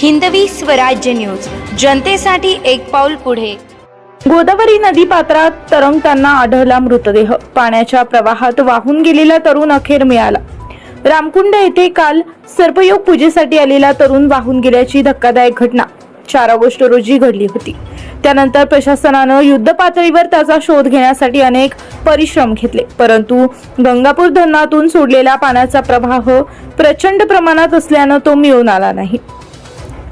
Hindavi Swarajya news. जनतेसाठी एक पाऊल पुढे. गोदावरी नदी पात्रात तरंगताना आढळला मृतदेह. पाण्याच्या प्रवाहात वाहून गेलेला तरुण अखेर मिळाला. रामकुंड येथे काल सर्पयोग पूजेसाठी आलेला तरुण वाहून गेल्याची धक्कादायक घटना. चार ऑगस्ट रोजी घडली होती. त्यानंतर प्रशासनानं युद्ध पातळीवर त्याचा शोध घेण्यासाठी अनेक परिश्रम घेतले. परंतु गंगापूर धरणातून सोडलेला पाण्याचा प्रवाह प्रचंड प्रमाणात असल्यानं तो मिळून आला नाही.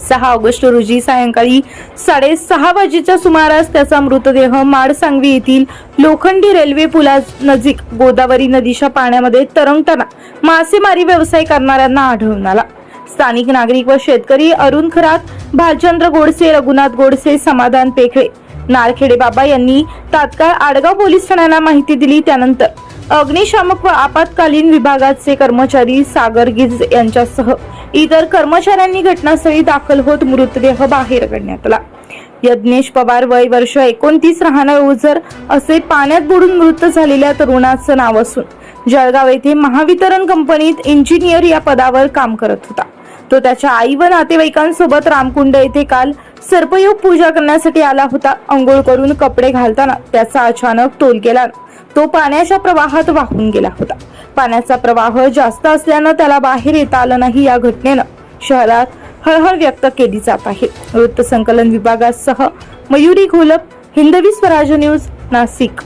सहा ऑगस्ट रोजी सायंकाळी साडेसहा वाजेच्या सुमारास त्याचा मृतदेह माडसांगवी येथील लोखंडी रेल्वे पुला नजीक गोदावरी नदीच्या पाण्यामध्ये तरंगताना मासेमारी व्यवसाय करणाऱ्यांना आढळून आला. स्थानिक नागरिक व शेतकरी अरुण खरात भालचंद्र गोडसे रघुनाथ गोडसे समाधान पेखळे नारखेडे बाबा यांनी तात्काळ आडगाव पोलीस ठाण्याला माहिती दिली त्यानंतर अग्निशामक व आपत्कालीन विभागाचे कर्मचारी सागर गिज यांच्यासह इतर कर्मचाऱ्यांनी घटनास्थळी दाखल होत मृतदेह बाहेर काढण्यात आला. यज्ञेश पवार वय वर्ष एकोणतीस राहणार ओझर असे पाण्यात बुडून मृत झालेल्या तरुणाचं नाव असून जळगाव येथे महावितरण कंपनीत इंजिनियर या पदावर काम करत होता. तो त्याच्या आई व नातेवाईकांसोबत रामकुंड येथे काल सर्पयोग पूजा करण्यासाठी आला होता. अंघोळ करून कपडे घालताना त्याचा अचानक तोल गेला. तो पाण्याच्या प्रवाहात वाहून गेला होता. पाण्याचा प्रवाह जास्त असल्यानं त्याला बाहेर येता आलं नाही या घटनेनं. शहरात हळहळ व्यक्त केली जात आहे. वृत्त संकलन विभागासह मयुरी घोलप हिंदवी स्वराज न्यूज नाशिक.